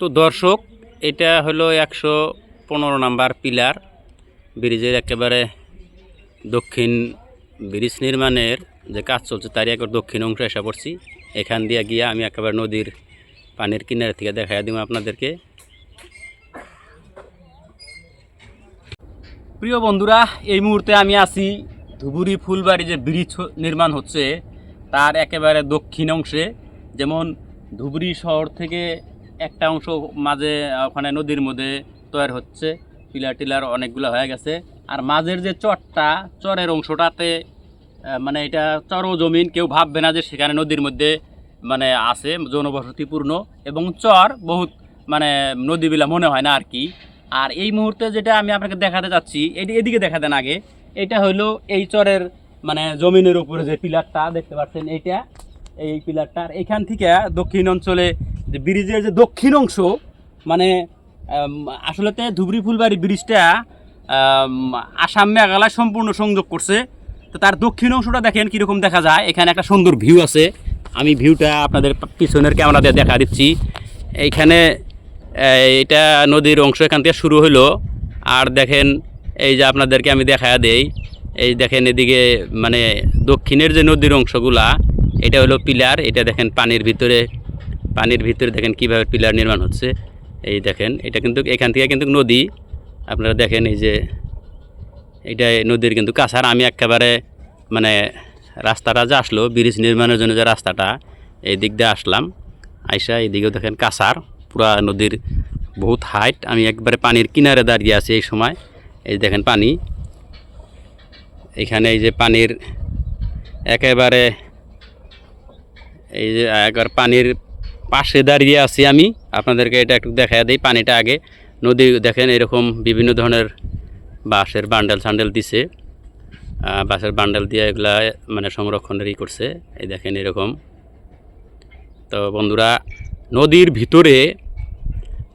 তো দর্শক, এটা হলো একশো পনেরো নাম্বার পিলার। ব্রিজের একেবারে দক্ষিণ ব্রিজ নির্মাণের যে কাজ চলছে, তারই একবার দক্ষিণ অংশে এসে পড়ছি। এখান দিয়ে গিয়ে আমি একেবারে নদীর পানির কিনারে থেকে দেখা দিব আপনাদেরকে। প্রিয় বন্ধুরা, এই মুহূর্তে আমি আছি ধুবুরি ফুলবাড়ি যে ব্রিজ নির্মাণ হচ্ছে, তার একেবারে দক্ষিণ অংশে। যেমন ধুবুরি শহর থেকে একটা অংশ মাঝে ওখানে নদীর মধ্যে তৈরি হচ্ছে, পিলার টিলার অনেকগুলো হয়ে গেছে। আর মাঝের যে চরটা, চরের অংশটাতে মানে এটা চর জমিন, কেউ ভাববে না যে সেখানে নদীর মধ্যে মানে আছে, জনবসতিপূর্ণ। এবং চর বহুত মানে নদীবিলা মনে হয় না আর কি। আর এই মুহূর্তে যেটা আমি আপনাকে দেখাতে চাচ্ছি, এটি এদিকে দেখা দেন আগে, এটা হলো এই চরের মানে জমিনের উপরে যে পিলারটা, দেখতে পাচ্ছেন এইটা, এই পিলারটার। এখান থেকে দক্ষিণ অঞ্চলে যে ব্রিজের যে দক্ষিণ অংশ মানে আসলেতে ধুবড়ি ফুলবাড়ি ব্রিজটা আসাম মেঘালয় সম্পূর্ণ সংযোগ করছে। তো তার দক্ষিণ অংশটা দেখেন কীরকম দেখা যায়। এখানে একটা সুন্দর ভিউ আছে। আমি ভিউটা আপনাদের পিছনের ক্যামেরা দিয়ে দেখা দিচ্ছি। এইখানে এটা নদীর অংশ, এখান থেকে শুরু হলো আর দেখেন, এই যে আপনাদেরকে আমি দেখা দেই, এই দেখেন এদিকে মানে দক্ষিণের যে নদীর অংশগুলা, এটা হলো পিলার। এটা দেখেন পানির ভিতরে পানির ভিতরে দেখেন কীভাবে পিলার নির্মাণ হচ্ছে। এই দেখেন, এটা কিন্তু এখান থেকে কিন্তু নদী। আপনারা দেখেন এই যে, এটা নদীর কিন্তু কাছার আমি একেবারে মানে রাস্তাটা যে আসলো, ব্রিজ নির্মাণের জন্য যে রাস্তাটা, এই দিক দিয়ে আসলাম। আইসা এইদিকেও দেখেন কাছার পুরা নদীর বহুত হাইট আমি একবারে পানির কিনারে দাঁড়িয়ে আছি এই সময়। এই দেখেন পানি। এখানে এই যে পানির একেবারে, এই যে একবার পানির পাশে দাঁড়িয়ে আছি আমি। আপনাদেরকে এটা একটু দেখা দিই পানিটা আগে। নদী দেখেন এরকম বিভিন্ন ধরনের বাঁশের বান্ডেল সান্ডেল দিছে। বাঁশের বান্ডেল দিয়ে এগুলা মানে সংরক্ষণের ই করছে। এই দেখেন এরকম। তো বন্ধুরা, নদীর ভিতরে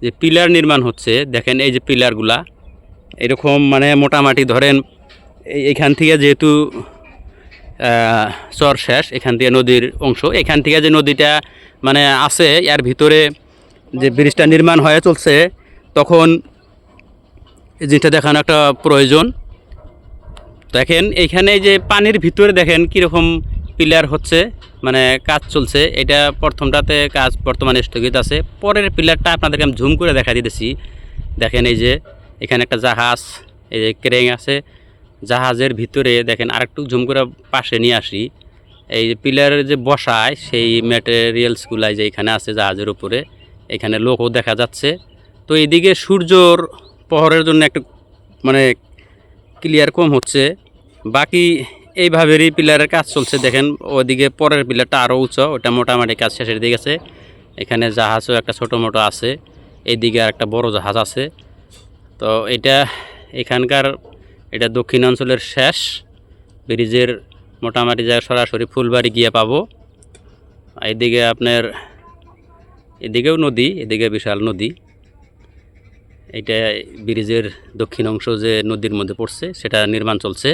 যে পিলার নির্মাণ হচ্ছে, দেখেন এই যে পিলারগুলা, এরকম মানে মোটামুটি ধরেন, এই- এইখান থেকে যেহেতু চর শেষ, এখান থেকে নদীর অংশ। এখান থেকে যে নদীটা মানে আছে, এর ভিতরে যে ব্রিজটা নির্মাণ হয়ে চলছে, তখন এই জিনিসটা দেখানো একটা প্রয়োজন। দেখেন এইখানে যে পানির ভিতরে দেখেন কীরকম পিলার হচ্ছে মানে কাজ চলছে। এটা প্রথমটাতে কাজ বর্তমানে স্থগিত আছে। পরের পিলারটা আপনাদেরকে আমি ঝুম করে দেখা দিতেছি। দেখেন এই যে, এখানে একটা জাহাজ, এই যে ক্রেং আছে। জাহাজের ভিতরে দেখেন আরেকটু ঝুম করে পাশে নিয়ে আসি। এই যে পিলারের যে বসায়, সেই ম্যাটেরিয়ালসগুলাই যে এখানে আছে জাহাজের উপরে, এখানে লোকও দেখা যাচ্ছে। তো এইদিকে সূর্যর পহরের জন্য একটু মানে ক্লিয়ার কম হচ্ছে। বাকি এইভাবেরই পিলারের কাজ চলছে। দেখেন ওদিকে পরের পিলারটা আরও উঁচু, ওটা মোটামুটি কাজ শেষের দিকে আছে এখানে জাহাজও একটা ছোটো মোটো আছে, এইদিকে আর একটা বড় জাহাজ আছে। তো এটা এখানকার এটা দক্ষিণাঞ্চলের শেষ। ব্রিজের মোটামুটি জায়গায় সরাসরি ফুলবাড়ি গিয়ে পাবো। এদিকে আপনার, এদিকেও নদী, এদিকে বিশাল নদী। এটা ব্রিজের দক্ষিণ অংশ যে নদীর মধ্যে পড়ছে, সেটা নির্মাণ চলছে।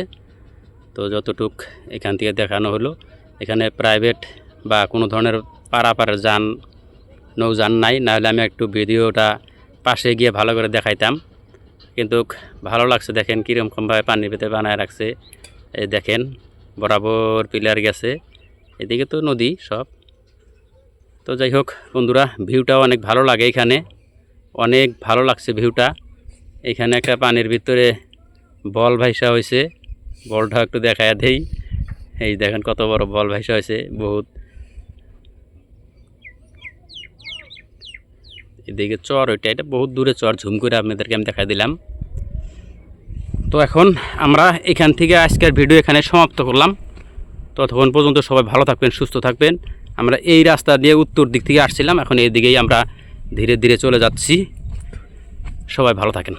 তো যতটুক এখান থেকে দেখানো হলো, এখানে প্রাইভেট বা কোনো ধরনের পারাপারের যান, নৌযান নাই। নাহলে আমি একটু ভিডিওটা পাশে গিয়ে ভালো করে দেখাইতাম। কিন্তু ভালো লাগছে, দেখেন কীরকমভাবে পানির ভিতরে বানায় রাখছে। এই দেখেন, বরাবর পিলার গেছে, এদিকে তো নদী সব। তো যাই হোক, বন্ধুরা, ভিউটাও অনেক ভালো লাগে এখানে। অনেক ভালো লাগছে ভিউটা। এখানে একটা পানির ভিতরে বল ভাইসা হয়েছে। বলটা একটু দেখায় দেই। এই দেখেন কত বড় বল ভাইসা হয়েছে, বহুত। এদিকে চর ওইটা, এটা বহুত দূরে চর, ঝুম করে আপনাদেরকে আমি দেখা দিলাম। তো এখন আমরা এখান থেকে আজকের ভিডিও এখানে সমাপ্ত করলাম। ততক্ষণ পর্যন্ত সবাই ভালো থাকবেন, সুস্থ থাকবেন। আমরা এই রাস্তা দিয়ে উত্তর দিক থেকে আসছিলাম, এখন এই দিকেই আমরা ধীরে ধীরে চলে যাচ্ছি। সবাই ভালো থাকেন।